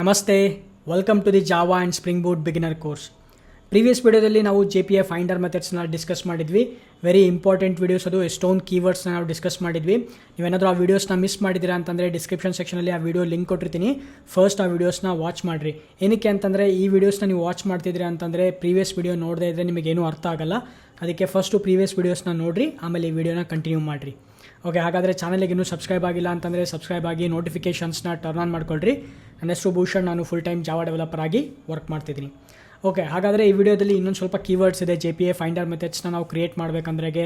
ನಮಸ್ತೆ welcome to the Java and Spring Boot beginner course previous ವಿಡಿಯೋದಲ್ಲಿ ನಾವು J P A finder ಮೆಥಡ್ಸ್ನ discuss ಮಾಡಿದ್ವಿ. ವೆರಿ ಇಂಪಾರ್ಟೆಂಟ್ ವೀಡಿಯೋಸ್ ಅದು ಎಷ್ಟೊಂದು ಕೀವರ್ಡ್ಸ್ನ ನಾವು ಡಿಸ್ಕಸ್ ಮಾಡಿದ್ವಿ. ನೀವೇನಾದರೂ ಆ ವೀಡಿಯೋಸ್ನ ಮಿಸ್ ಮಾಡಿದ್ದೀರಾ ಅಂತಂದರೆ ಡಿಸ್ಕ್ರಿಪ್ಷನ್ ಸೆಕ್ಷನಲ್ಲಿ ಆ ವಿಡಿಯೋ ಲಿಂಕ್ ಕೊಟ್ಟಿರ್ತೀನಿ. ಫಸ್ಟ್ ಆ ವೀಡಿಯೋಸ್ನ ವಾಚ್ ಮಾಡಿರಿ. ಏನಕ್ಕೆ ಅಂತಂದರೆ ಈ ವೀಡಿಯೋಸ್ನ ನೀವು ವಾಚ್ ಮಾಡ್ತಿದ್ದೀರಾ ಅಂತಂದರೆ ಪ್ರೀವಿಯಸ್ ವೀಡಿಯೋ ನೋಡದೇ ಇದ್ದರೆ ನಿಮಗೇನೂ ಅರ್ಥ ಆಗಲ್ಲ. ಅದಕ್ಕೆ ಫಸ್ಟು ಪ್ರೀವಿಯಸ್ ವೀಡಿಯೋಸ್ನ ನೋಡಿರಿ, ಆಮೇಲೆ ಈ ವೀಡಿಯೋನ ಕಂಟಿನ್ಯೂ ಮಾಡಿರಿ. ಓಕೆ, ಹಾಗಾದರೆ ಚಾನಲಿಗೆ ಇನ್ನೂ ಸಬ್ಸ್ಕ್ರೈಬ್ ಆಗಿಲ್ಲ ಅಂತಂದರೆ ಸಬ್ಸ್ಕ್ರೈಬ್ ಆಗಿ ನೋಟಿಫಿಕೇಷನ್ಸ್ನ ಟರ್ನ್ ಆನ್ ಮಾಡ್ಕೊಳ್ರಿ. ನನ್ನ ಹೆಸರು ಭೂಷಣ್, ನಾನು ಫುಲ್ ಟೈಮ್ ಜಾವಾ ಡೆವಲಪರ್ ಆಗಿ ವರ್ಕ್ ಮಾಡ್ತಿದ್ದೀನಿ. ಓಕೆ, ಹಾಗಾದರೆ ಈ ವಿಡಿಯೋದಲ್ಲಿ ಇನ್ನೊಂದು ಸ್ವಲ್ಪ ಕೀವರ್ಡ್ಸ್ ಇದೆ ಜೆ ಪಿ ಎ ಫೈಂಡರ್ ಮೆಥಡ್ಸ್ನ ನಾವು ಕ್ರಿಯೇಟ್ ಮಾಡಬೇಕಂದ್ರೆಗೆ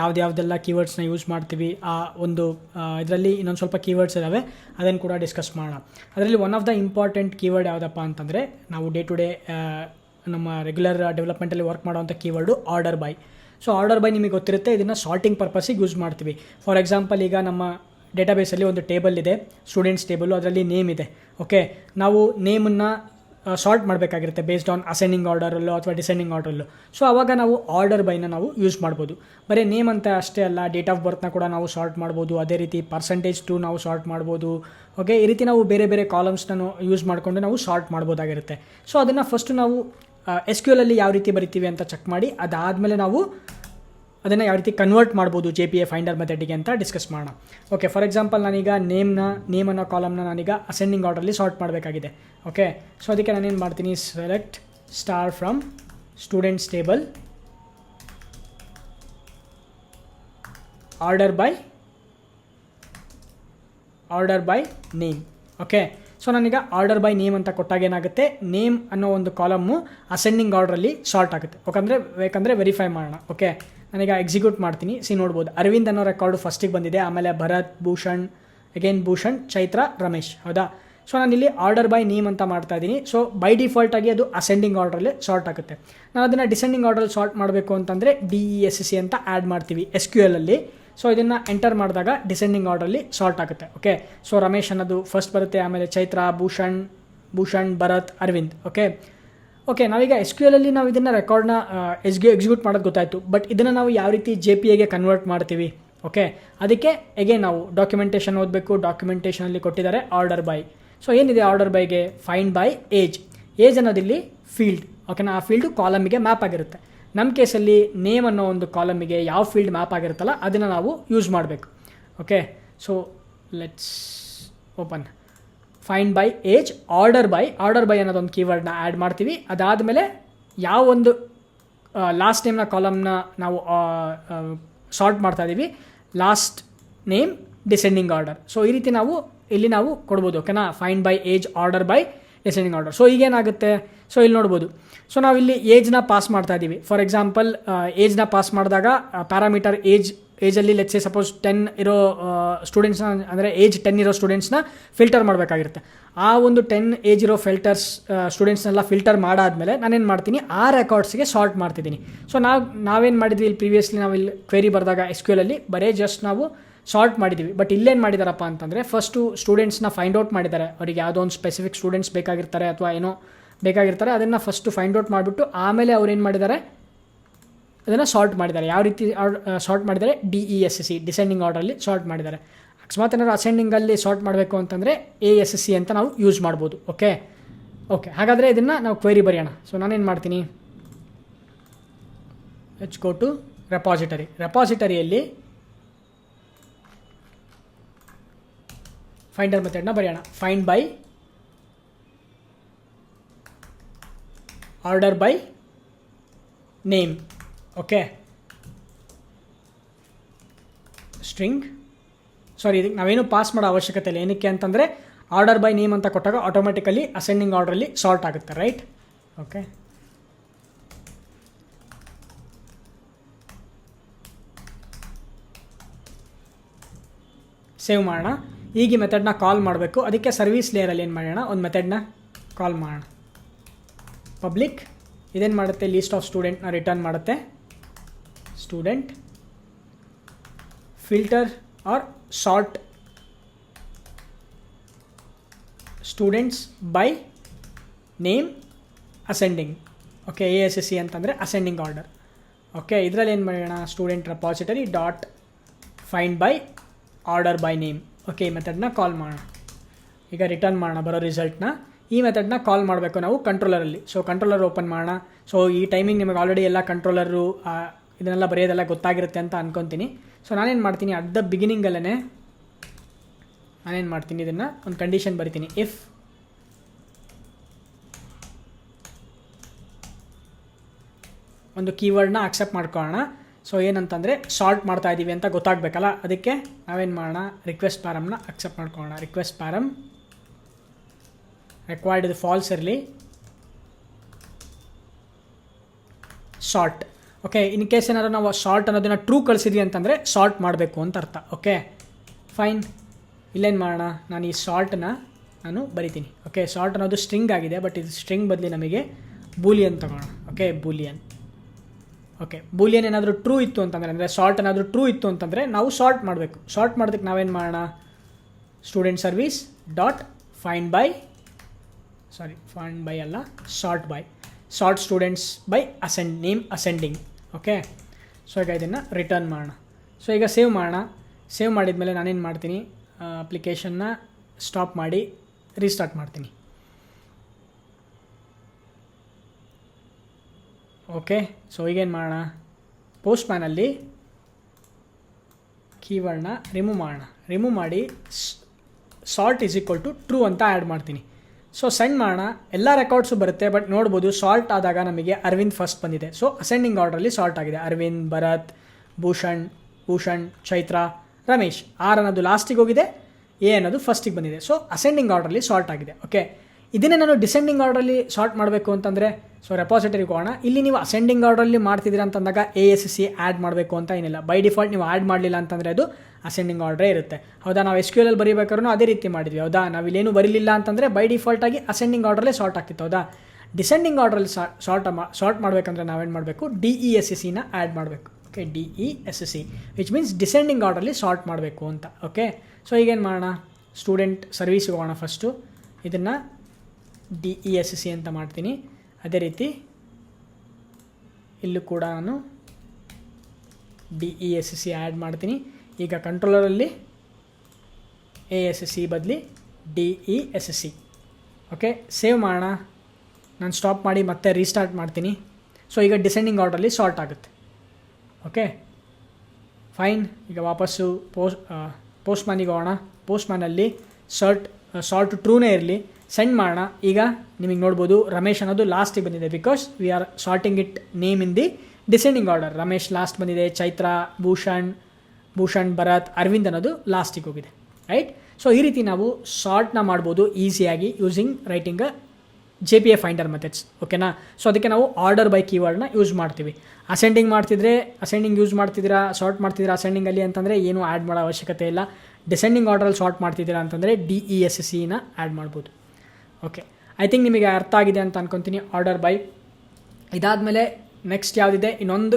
ಯಾವ್ದ್ಯಾವ್ದೆಲ್ಲ ಕೀವರ್ಡ್ಸ್ನ ಯೂಸ್ ಮಾಡ್ತೀವಿ, ಆ ಒಂದು ಇದರಲ್ಲಿ ಇನ್ನೊಂದು ಸ್ವಲ್ಪ ಕೀವರ್ಡ್ಸ್ ಇದ್ದಾವೆ ಅದನ್ನು ಕೂಡ ಡಿಸ್ಕಸ್ ಮಾಡೋಣ. ಅದರಲ್ಲಿ one of the important keyword ಯಾವುದಪ್ಪ ಅಂತಂದರೆ ನಾವು ಡೇ ಟು ಡೇ ನಮ್ಮ ರೆಗ್ಯುಲರ್ ಡೆವಲಪ್ಮೆಂಟಲ್ಲಿ ವರ್ಕ್ ಮಾಡುವಂಥ keyword order by so order by ನಿಮಗೆ ಗೊತ್ತಿರುತ್ತೆ, ಇದನ್ನು ಸಾರ್ಟಿಂಗ್ ಪರ್ಪಸ್ಸಿಗೆ ಯೂಸ್ ಮಾಡ್ತೀವಿ. ಫಾರ್ ಎಕ್ಸಾಂಪಲ್ ಈಗ ನಮ್ಮ ಡೇಟಾಬೇಸಲ್ಲಿ ಒಂದು ಟೇಬಲ್ ಇದೆ ಸ್ಟೂಡೆಂಟ್ಸ್ ಟೇಬಲ್ಲು ಅದರಲ್ಲಿ ನೇಮ್ ಇದೆ. ಓಕೆ ನಾವು ನೇಮನ್ನು ಸಾರ್ಟ್ ಮಾಡಬೇಕಾಗಿರುತ್ತೆ ಬೇಸ್ಡ್ ಆನ್ ಅಸೆಂಡಿಂಗ್ ಆರ್ಡರಲ್ಲೋ ಅಥವಾ ಡಿಸೆಂಡಿಂಗ್ ಆರ್ಡರಲ್ಲೋ ಸೊ ಆವಾಗ ನಾವು ಆರ್ಡರ್ ಬೈನ ನಾವು ಯೂಸ್ ಮಾಡ್ಬೋದು. ಬರೀ ನೇಮ್ ಅಂತ ಅಷ್ಟೇ ಅಲ್ಲ ಡೇಟ್ ಆಫ್ ಬರ್ತ್ನ ಕೂಡ ನಾವು ಸಾರ್ಟ್ ಮಾಡ್ಬೋದು, ಅದೇ ರೀತಿ ಪರ್ಸೆಂಟೇಜ್ ಟು ನಾವು ಸಾರ್ಟ್ ಮಾಡ್ಬೋದು. ಓಕೆ ಈ ರೀತಿ ನಾವು ಬೇರೆ ಬೇರೆ ಕಾಲಮ್ಸ್ನ ಯೂಸ್ ಮಾಡಿಕೊಂಡು ನಾವು ಸಾರ್ಟ್ ಮಾಡ್ಬೋದಾಗಿರುತ್ತೆ. ಸೊ ಅದನ್ನು ಫಸ್ಟು ನಾವು ಎಸ್ ಕ್ಯೂ ಅಲ್ಲಿ ಯಾವ ರೀತಿ ಬರಿತೀವಿ ಅಂತ ಚೆಕ್ ಮಾಡಿ, ಅದಾದಮೇಲೆ ನಾವು ಅದನ್ನು ಯಾವ ರೀತಿ ಕನ್ವರ್ಟ್ ಮಾಡ್ಬೋದು ಜೆ ಪಿ ಎ ಫೈಂಡರ್ ಮೆಥಡಿಗೆ ಅಂತ ಡಿಸ್ಕಸ್ ಮಾಡೋಣ. ಓಕೆ ಫಾರ್ ಎಕ್ಸಾಂಪಲ್ ನಾನೀಗ ನೇಮ್ನ ನೇಮ್ ಅನ್ನೋ ಕಾಲಮ್ನ ನಾನೀಗ ಅಸೆಂಡಿಂಗ್ ಆರ್ಡರ್ಲಿ ಸಾರ್ಟ್ ಮಾಡಬೇಕಾಗಿದೆ. ಓಕೆ ಸೊ ಅದಕ್ಕೆ ನಾನೇನು ಮಾಡ್ತೀನಿ select star from students table order by order by name okay so ನನಗೆ ಆರ್ಡರ್ ಬೈ ನೇಮ್ ಅಂತ ಕೊಟ್ಟಾಗ ಏನಾಗುತ್ತೆ? ನೇಮ್ ಅನ್ನೋ ಒಂದು ಕಾಲಮ್ಮು ಅಸೆಂಡಿಂಗ್ ಆರ್ಡ್ರಲ್ಲಿ ಶಾರ್ಟ್ ಆಗುತ್ತೆ. ಯಾಕಂದರೆ ಬೇಕಂದರೆ ವೆರಿಫೈ ಮಾಡೋಣ. ಓಕೆ ನಾನೀಗ ಎಕ್ಸಿಕ್ಯೂಟ್ ಮಾಡ್ತೀನಿ. ಸಿ ನೋಡ್ಬೋದು. ಅರವಿಂದ್ ಅನ್ನೋ ರೆಕಾರ್ಡು ಫಸ್ಟಿಗೆ ಬಂದಿದೆ. ಆಮೇಲೆ ಭರತ್, ಭೂಷಣ್ ಅಗೇನ್ ಭೂಷಣ್, ಚೈತ್ರ, ರಮೇಶ್. ಹೌದಾ? ಸೊ ನಾನಿಲ್ಲಿ ಆರ್ಡರ್ ಬೈ ನೇಮ್ ಅಂತ ಮಾಡ್ತಾ ಇದ್ದೀನಿ. ಸೊ ಬೈ ಡಿಫಾಲ್ಟಾಗಿ ಅದು ಅಸೆಂಡಿಂಗ್ ಆರ್ಡ್ರಲ್ಲಿ ಶಾರ್ಟ್ ಆಗುತ್ತೆ. ನಾನು ಅದನ್ನು ಡಿಸೆಂಡಿಂಗ್ ಆರ್ಡ್ರಲ್ಲಿ ಶಾರ್ಟ್ ಮಾಡಬೇಕು ಅಂತಂದರೆ ಡಿ ಇ ಎಸ್ ಸಿ ಅಂತ ಆ್ಯಡ್ ಮಾಡ್ತೀವಿ. ಎಸ್ ಕ್ಯೂ ಎಲಲ್ಲಿ ಸೊ ಇದನ್ನು ಎಂಟರ್ ಮಾಡಿದಾಗ ಡಿಸೆಂಡಿಂಗ್ ಆರ್ಡ್ರಲ್ಲಿ ಸಾಲ್ಟ್ ಆಗುತ್ತೆ. ಓಕೆ ಸೊ ರಮೇಶ್ ಅನ್ನೋದು ಫಸ್ಟ್ ಬರುತ್ತೆ, ಆಮೇಲೆ ಚೈತ್ರ, ಭೂಷಣ್ ಭೂಷಣ್, ಭರತ್, ಅರವಿಂದ್. ಓಕೆ ಓಕೆ ನಾವೀಗ ಎಸ್ ಕ್ಯೂ ಎಲಲ್ಲಿ ನಾವು ಇದನ್ನು ರೆಕಾರ್ಡ್ನ ಎಸ್ಗ್ಯೂ ಎಕ್ಸಿಕ್ಯೂಟ್ ಮಾಡೋದು ಗೊತ್ತಾಯಿತು. ಬಟ್ ಇದನ್ನು ನಾವು ಯಾವ ರೀತಿ ಜೆ ಪಿ ಎಗೆ ಕನ್ವರ್ಟ್ ಮಾಡ್ತೀವಿ? ಓಕೆ ಅದಕ್ಕೆ ಎಗೇನ್ ನಾವು ಡಾಕ್ಯುಮೆಂಟೇಷನ್ ಓದಬೇಕು ಡಾಕ್ಯುಮೆಂಟೇಷನಲ್ಲಿ ಕೊಟ್ಟಿದ್ದಾರೆ ಆರ್ಡರ್ ಬೈ ಸೊ ಏನಿದೆ ಆರ್ಡರ್ ಬೈಗೆ ಫೈನ್ ಬೈ ಏಜ್ ಏಜ್ ಅನ್ನೋದಿಲ್ಲಿ ಫೀಲ್ಡ್ ಓಕೆನಾ ಆ ಫೀಲ್ಡು ಕಾಲಮಿಗೆ ಮ್ಯಾಪ್ ಆಗಿರುತ್ತೆ. ನಮ್ಮ ಕೇಸಲ್ಲಿ ನೇಮ್ ಅನ್ನೋ ಒಂದು ಕಾಲಮಿಗೆ ಯಾವ ಫೀಲ್ಡ್ ಮ್ಯಾಪ್ ಆಗಿರುತ್ತಲ್ಲ ಅದನ್ನು ನಾವು ಯೂಸ್ ಮಾಡಬೇಕು. Okay? So let's open find by age order by order by ಅನ್ನೋದೊಂದು ಕೀವರ್ಡ್ನ ಆ್ಯಡ್ ಮಾಡ್ತೀವಿ. ಅದಾದಮೇಲೆ ಯಾವ ಒಂದು ಲಾಸ್ಟ್ ನೇಮ್ನ ಕಾಲಮ್ನ ನಾವು ಸಾರ್ಟ್ ಮಾಡ್ತಾ ಇದ್ದೀವಿ last name descending order so ಈ ರೀತಿ ನಾವು ಇಲ್ಲಿ ನಾವು ಕೊಡ್ಬೋದು, ಓಕೆನಾ? Find by age order by descending order so ಈಗೇನಾಗುತ್ತೆ? So ಇಲ್ಲಿ ನೋಡ್ಬೋದು. ಸೊ ನಾವಿಲ್ಲಿ ಏಜ್ನ ಪಾಸ್ ಮಾಡ್ತಾ ಇದ್ದೀವಿ ಫಾರ್ ಎಕ್ಸಾಂಪಲ್ ಏಜ್ನ ಪಾಸ್ ಮಾಡಿದಾಗ ಪ್ಯಾರಾಮೀಟರ್ ಏಜ್ ಏಜಲ್ಲಿ ಲೆಟ್ಸೆ ಸಪೋಸ್ ಟೆನ್ ಇರೋ ಸ್ಟೂಡೆಂಟ್ಸ್ನ ಅಂದರೆ ಏಜ್ ಟೆನ್ ಇರೋ ಸ್ಟೂಡೆಂಟ್ಸ್ನ ಫಿಲ್ಟರ್ ಮಾಡಬೇಕಾಗಿರುತ್ತೆ. ಆ ಒಂದು ಟೆನ್ ಏಜ್ ಇರೋ ಫಿಲ್ಟರ್ಸ್ ಸ್ಟೂಡೆಂಟ್ಸ್ನೆಲ್ಲ ಫಿಲ್ಟರ್ ಮಾಡಾದಮೇಲೆ ನಾನೇನು ಮಾಡ್ತೀನಿ? ಆ ರೆಕಾರ್ಡ್ಸ್ಗೆ ಸಾರ್ಟ್ ಮಾಡ್ತಿದ್ದೀನಿ. ಸೊ ನಾವು, ನಾವೇನು ಮಾಡಿದ್ವಿ ಇಲ್ಲಿ ಪ್ರೀವಿಯಸ್ಲಿ ನಾವು ಇಲ್ಲಿ ಕ್ವೆರಿ ಬರೆದಾಗ ಎಸ್ ಕ್ಯೂ ಅಲ್ಲಿ, ಬರೀ ಜಸ್ಟ್ ನಾವು ಸಾರ್ಟ್ ಮಾಡಿದ್ದೀವಿ ಬಟ್ ಇಲ್ಲೇನು ಮಾಡಿದಾರಪ್ಪ ಅಂತಂದರೆ ಫಸ್ಟು ಸ್ಟೂಡೆಂಟ್ಸ್ನ ಫೈಂಡ್ ಔಟ್ ಮಾಡಿದ್ದಾರೆ ಅವರಿಗೆ ಯಾವುದೋ ಒಂದು ಸ್ಪೆಸಿಫಿಕ್ ಸ್ಟೂಡೆಂಟ್ಸ್ ಬೇಕಾಗಿರ್ತಾರೆ ಅಥವಾ ಏನೋ ಬೇಕಾಗಿರ್ತಾರೆ, ಅದನ್ನು ಫಸ್ಟು ಫೈಂಡ್ ಔಟ್ ಮಾಡಿಬಿಟ್ಟು ಆಮೇಲೆ ಅವ್ರು ಏನು ಮಾಡಿದ್ದಾರೆ ಅದನ್ನು ಸಾರ್ಟ್ ಮಾಡಿದ್ದಾರೆ ಯಾವ ರೀತಿ ಸಾರ್ಟ್ ಮಾಡಿದ್ದಾರೆ D E S C descending ಆರ್ಡರಲ್ಲಿ sort ಮಾಡಿದ್ದಾರೆ ಅಕಸ್ಮಾತ್ ಏನಾದ್ರು ಅಸೆಂಡಿಂಗಲ್ಲಿ ಸಾರ್ಟ್ ಮಾಡಬೇಕು ಅಂತಂದರೆ ಎ ಎಸ್ ಎಸ್ ಸಿ ಅಂತ ನಾವು ಯೂಸ್ ಮಾಡ್ಬೋದು. ಓಕೆ ಓಕೆ ಹಾಗಾದರೆ ಇದನ್ನು ನಾವು ಕ್ವೆರಿ ಬರೆಯೋಣ. ಸೊ ನಾನೇನು ಮಾಡ್ತೀನಿ? ಎಚ್ ಗೋ ಟು ರೆಪಾಸಿಟರಿ ರೆಪಾಸಿಟರಿಯಲ್ಲಿ ಫೈಂಡರ್ ಮೆಥಡ್ನ ಬರೆಯೋಣ. Find by order by name okay string sorry ಇದಕ್ಕೆ ನಾವೇನು ಪಾಸ್ ಮಾಡೋ ಅವಶ್ಯಕತೆ ಇಲ್ಲ. ಏನಕ್ಕೆ ಅಂತಂದರೆ ಆರ್ಡರ್ ಬೈ ನೇಮ್ ಅಂತ ಕೊಟ್ಟಾಗ ಆಟೋಮೆಟಿಕಲಿ ಅಸೆಂಡಿಂಗ್ ಆರ್ಡ್ರಲ್ಲಿ ಸಾಲ್ಟ್ ಆಗುತ್ತೆ ರೈಟ್ ಓಕೆ ಸೇವ್ ಮಾಡೋಣ. ಈಗ ಈ ಮೆಥಡ್ನ ಕಾಲ್ ಮಾಡಬೇಕು. ಅದಕ್ಕೆ ಸರ್ವಿಸ್ ಲೇಯರಲ್ಲಿ ಏನು ಮಾಡೋಣ? ಒಂದು ಮೆಥಡ್ನ ಕಾಲ್ ಮಾಡೋಣ. ಪಬ್ಲಿಕ್ ಇದೇನು ಮಾಡುತ್ತೆ? ಲೀಸ್ಟ್ ಆಫ್ ಸ್ಟೂಡೆಂಟ್ನ ರಿಟರ್ನ್ ಮಾಡುತ್ತೆ. Student filter or sort students by name ascending okay A S S C ಅಂತಂದರೆ ಅಸೆಂಡಿಂಗ್ ಆರ್ಡರ್ ಓಕೆ ಇದರಲ್ಲಿ ಏನು ಮಾಡೋಣ? Student repository dot find by order by name okay ಈ ಮೆಥಡ್ನ ಕಾಲ್ ಮಾಡೋಣ. ಈಗ ರಿಟರ್ನ್ ಮಾಡೋಣ, ಬರೋ ರಿಸಲ್ಟ್ನ ಈ ಮೆಥಡ್ನ ಕಾಲ್ ಮಾಡಬೇಕು ನಾವು ಕಂಟ್ರೋಲರಲ್ಲಿ ಸೊ ಕಂಟ್ರೋಲರ್ ಓಪನ್ ಮಾಡೋಣ. ಸೊ ಈ ಟೈಮಿಂಗ್ ನಿಮಗೆ ಆಲ್ರೆಡಿ ಎಲ್ಲ ಕಂಟ್ರೋಲರು ಇದನ್ನೆಲ್ಲ ಬರೆಯೋದೆಲ್ಲ ಗೊತ್ತಾಗಿರುತ್ತೆ ಅಂತ ಅನ್ಕೊತೀನಿ. ಸೊ ನಾನೇನು ಮಾಡ್ತೀನಿ ಅಟ್ ದ ಬಿಗಿನಿಂಗಲ್ಲೇ ನಾನೇನು ಮಾಡ್ತೀನಿ, ಇದನ್ನು ಒಂದು ಕಂಡೀಷನ್ ಬರಿತೀನಿ. ಇಫ್ ಒಂದು ಕೀವರ್ಡ್ನ ಅಕ್ಸೆಪ್ಟ್ ಮಾಡ್ಕೊಳ್ಳೋಣ. ಸೊ ಏನಂತಂದರೆ ಶಾರ್ಟ್ ಮಾಡ್ತಾ ಇದ್ದೀವಿ ಅಂತ ಗೊತ್ತಾಗಬೇಕಲ್ಲ? ಅದಕ್ಕೆ ನಾವೇನು ಮಾಡೋಣ? ರಿಕ್ವೆಸ್ಟ್ ಪ್ಯಾರಮ್ನ ಅಕ್ಸೆಪ್ಟ್ ಮಾಡ್ಕೊಳ್ಳೋಣ. ರಿಕ್ವೆಸ್ಟ್ ಪ್ಯಾರಮ್ ರೆಕ್ವೈರ್ಡ್ ಇದು ಫಾಲ್ಸ್ ಇರಲಿ. ಶಾರ್ಟ್ ಓಕೆ ಇನ್ ಕೇಸ್ ಏನಾದರೂ ನಾವು ಶಾರ್ಟ್ ಅನ್ನೋದನ್ನ ಟ್ರೂ ಕಳಿಸಿದ್ವಿ ಅಂತಂದರೆ ಶಾರ್ಟ್ ಮಾಡಬೇಕು ಅಂತ ಅರ್ಥ. ಓಕೆ ಫೈನ್ ಇಲ್ಲೇನು ಮಾಡೋಣ? ನಾನು ಈ ಶಾರ್ಟನ್ನ ನಾನು ಬರಿತೀನಿ. ಓಕೆ ಶಾರ್ಟ್ ಅನ್ನೋದು ಸ್ಟ್ರಿಂಗ್ ಆಗಿದೆ ಬಟ್ ಇದು ಸ್ಟ್ರಿಂಗ್ ಬದಲಿ ನಮಗೆ ಬೂಲಿಯನ್ ತಗೋಣ ಓಕೆ ಬೂಲಿಯನ್ ಓಕೆ ಬೂಲಿಯನ್ ಏನಾದರೂ ಟ್ರೂ ಇತ್ತು ಅಂತಂದರೆ, ಅಂದರೆ ಶಾರ್ಟ್ ಏನಾದರೂ ಟ್ರೂ ಇತ್ತು ಅಂತಂದರೆ ನಾವು ಶಾರ್ಟ್ ಮಾಡಬೇಕು. ಶಾರ್ಟ್ ಮಾಡೋದಕ್ಕೆ ನಾವೇನು ಮಾಡೋಣ? Student service dot find by sorry find by ಅಲ್ಲ sort by sort students by ascend name ascending okay so ಈಗ ಇದನ್ನು ರಿಟರ್ನ್ ಮಾಡೋಣ. ಸೊ ಈಗ ಸೇವ್ ಮಾಡೋಣ. ಸೇವ್ ಮಾಡಿದ ಮೇಲೆ ನಾನೇನು ಮಾಡ್ತೀನಿ? ಅಪ್ಲಿಕೇಶನ್ನ ಸ್ಟಾಪ್ ಮಾಡಿ ರೀಸ್ಟಾರ್ಟ್ ಮಾಡ್ತೀನಿ. ಓಕೆ ಸೊ ಈಗೇನು ಮಾಡೋಣ? ಪೋಸ್ಟ್ ಮ್ಯಾನಲ್ಲಿ ಕೀವರ್ಡ್ನ ರಿಮೂವ್ ಮಾಡೋಣ. ರಿಮೂವ್ ಮಾಡಿ sort is equal to true ಅಂತ ಆ್ಯಡ್ ಮಾಡ್ತೀನಿ. ಸೊ ಸೆಂಡ್ ಮಾಡೋಣ. ಎಲ್ಲ ರೆಕಾರ್ಡ್ಸು ಬರುತ್ತೆ ಬಟ್ ನೋಡ್ಬೋದು ಸಾಲ್ಟ್ ಆದಾಗ ನಮಗೆ ಅರವಿಂದ್ ಫಸ್ಟ್ ಬಂದಿದೆ. ಸೊ ಅಸೆಂಡಿಂಗ್ ಆರ್ಡ್ರಲ್ಲಿ ಸಾಲ್ಟ್ ಆಗಿದೆ. ಅರವಿಂದ್, ಭರತ್, ಭೂಷಣ್ ಭೂಷಣ್, ಚೈತ್ರ, ರಮೇಶ್. ಆರ್ ಅನ್ನೋದು ಲಾಸ್ಟಿಗೆ ಹೋಗಿದೆ ಎ ಅನ್ನೋದು ಫಸ್ಟಿಗೆ ಬಂದಿದೆ. ಸೊ ಅಸೆಂಡಿಂಗ್ ಆರ್ಡ್ರಲ್ಲಿ ಸಾಲ್ಟ್ ಆಗಿದೆ. ಓಕೆ ಇದನ್ನೇ ನಾನು ಡಿಸೆಂಡಿಂಗ್ ಆರ್ಡ್ರಲ್ಲಿ ಸಾರ್ಟ್ ಮಾಡಬೇಕು ಅಂತಂದರೆ ಸೊ ರೆಪಾಸಿಟರಿಗೆ ಹೋಗೋಣ ಇಲ್ಲಿ ನೀವು ಅಸೆಂಡಿಂಗ್ ಆರ್ಡ್ರಲ್ಲಿ ಮಾಡ್ತಿದ್ದೀರಾ ಅಂತಂದಾಗ ಎ ಎಸ್ ಸಿ ಆ್ಯಡ್ ಮಾಡಬೇಕು ಅಂತ ಏನಿಲ್ಲ. ಬೈ ಡಿಫಾಲ್ಟ್ ನೀವು ಆ್ಯಡ್ ಮಾಡಲಿಲ್ಲ ಅಂತಂದರೆ ಅದು ಅಸೆಂಡಿಂಗ್ ಆರ್ಡ್ರೇ ಇರುತ್ತೆ. ಹೌದಾ? ನಾವು ಎಸ್ ಕ್ಯೂ ಅದೇ ರೀತಿ ಮಾಡಿದ್ವಿ. ಹೌದಾ? ನಾವು ಇಲ್ಲೇನು ಬರೀಲಿಲ್ಲ ಅಂತಂದರೆ ಬೈ ಡಿಫಾಲ್ಟಾಗಿ ಅಸೆಂಡಿಂಗ್ ಆರ್ಡ್ರಲ್ಲೇ ಸಾರ್ಟ್ ಆಗ್ತಿತ್ತು. ಹೌದಾ? ಡಿಸೆಂಡಿಂಗ್ ಆರ್ಡ್ರಲ್ಲಿ ಸಾರ್ಟ್ ಸಾರ್ಟ್ ಮಾಡಬೇಕಂದ್ರೆ ನಾವೇನು ಮಾಡಬೇಕು? ಡಿ ಇ ಎಸ್ ಸಿ ಸಿನ ಆ್ಯಡ್ ಮಾಡಬೇಕು. Okay D E S C which means descending ಆರ್ಡ್ರಲ್ಲಿ sort ಮಾಡಬೇಕು ಅಂತ. ಓಕೆ ಸೊ ಈಗೇನು ಮಾಡೋಣ? ಸ್ಟೂಡೆಂಟ್ ಸರ್ವಿಸ್ಗೆ ಹೋಗೋಣ ಫಸ್ಟು ಇದನ್ನು ಡಿ ಇ ಎಸ್ ಸಿ ಅಂತ ಮಾಡ್ತೀನಿ. ಅದೇ ರೀತಿ ಇಲ್ಲೂ ಕೂಡ ನಾನು D E S C add ಮಾಡ್ತೀನಿ. ಈಗ ಕಂಟ್ರೋಲರಲ್ಲಿ ಎ ಎಸ್ ಸಿ ಬದಲಿ D E S C okay save ಮಾಡೋಣ. ನಾನು ಸ್ಟಾಪ್ ಮಾಡಿ ಮತ್ತೆ ರೀಸ್ಟಾರ್ಟ್ ಮಾಡ್ತೀನಿ. ಸೊ ಈಗ ಡಿಸೆಂಡಿಂಗ್ ಆರ್ಡ್ರಲ್ಲಿ ಸಾರ್ಟ್ ಆಗುತ್ತೆ. ಓಕೆ ಫೈನ್ ಈಗ ವಾಪಸ್ಸು ಪೋಸ್ಟ್ ಪೋಸ್ಟ್ ಮ್ಯಾನಿಗೆ ಹೋಗೋಣ. ಪೋಸ್ಟ್ ಮ್ಯಾನಲ್ಲಿ ಸಾಲ್ಟ್ ಶಾರ್ಟ್ ಟ್ರೂನೇ ಇರಲಿ. ಸೆಂಡ್ ಮಾಡೋಣ ಈಗ ನಿಮಗೆ ನೋಡ್ಬೋದು ರಮೇಶ್ ಅನ್ನೋದು ಲಾಸ್ಟಿಗೆ ಬಂದಿದೆ because we are sorting it name in the descending order Ramesh last ಬಂದಿದೆ, ಚೈತ್ರ, ಭೂಷಣ್ ಭೂಷಣ್, ಭರತ್, ಅರವಿಂದ್ ಅನ್ನೋದು ಲಾಸ್ಟಿಗೆ ಹೋಗಿದೆ ರೈಟ್ ಸೊ ಈ ರೀತಿ ನಾವು ಶಾರ್ಟ್ನ ಮಾಡ್ಬೋದು ಈಸಿಯಾಗಿ using writing J P A finder methods ಓಕೆನಾ ಸೊ ಅದಕ್ಕೆ ನಾವು ಆರ್ಡರ್ ಬೈ ಕೀವರ್ಡ್ನ ಯೂಸ್ ಮಾಡ್ತೀವಿ. ಅಸೆಂಡಿಂಗ್ ಮಾಡ್ತಿದ್ರೆ ಅಸೆಂಡಿಂಗ್ ಯೂಸ್ ಮಾಡ್ತಿದ್ದೀರಾ ಶಾರ್ಟ್ ಮಾಡ್ತಿದ್ದೀರಾ ಅಸೆಂಡಿಂಗಲ್ಲಿ ಅಂತಂದರೆ ಏನು ಆ್ಯಡ್ ಮಾಡೋ ಅವಶ್ಯಕತೆ ಇಲ್ಲ. ಡಿಸೆಂಡಿಂಗ್ ಆರ್ಡರಲ್ಲಿ ಶಾರ್ಟ್ ಮಾಡ್ತಿದ್ದೀರಾ ಅಂತಂದರೆ ಡಿ ಇ ಎಸ್ ಸಿನ ಆ್ಯಡ್ ಮಾಡ್ಬೋದು. ಓಕೆ ಐ ಥಿಂಕ್ ನಿಮಗೆ ಅರ್ಥ ಆಗಿದೆ ಅಂತ ಅನ್ಕೊತೀನಿ. ಆರ್ಡರ್ ಬೈ ಇದಾದಮೇಲೆ ನೆಕ್ಸ್ಟ್ ಯಾವುದಿದೆ? ಇನ್ನೊಂದು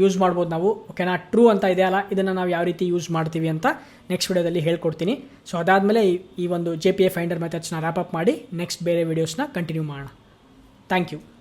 ಯೂಸ್ ಮಾಡ್ಬೋದು ನಾವು. ಓಕೆನಾ ಟ್ರೂ ಅಂತ ಇದೆಯಲ್ಲ ಇದನ್ನು ನಾವು ಯಾವ ರೀತಿ ಯೂಸ್ ಮಾಡ್ತೀವಿ ಅಂತ ನೆಕ್ಸ್ಟ್ ವಿಡಿಯೋದಲ್ಲಿ ಹೇಳ್ಕೊಡ್ತೀನಿ. ಸೊ ಅದಾದಮೇಲೆ ಈ ಒಂದು ಜೆ ಪಿ ಎ ಫೈಂಡರ್ ಮೆಥಡ್ಸ್ನ ರ್ಯಾಪ್ ಅಪ್ ಮಾಡಿ ನೆಕ್ಸ್ಟ್ ಬೇರೆ ವೀಡಿಯೋಸ್ನ ಕಂಟಿನ್ಯೂ ಮಾಡೋಣ. Thank you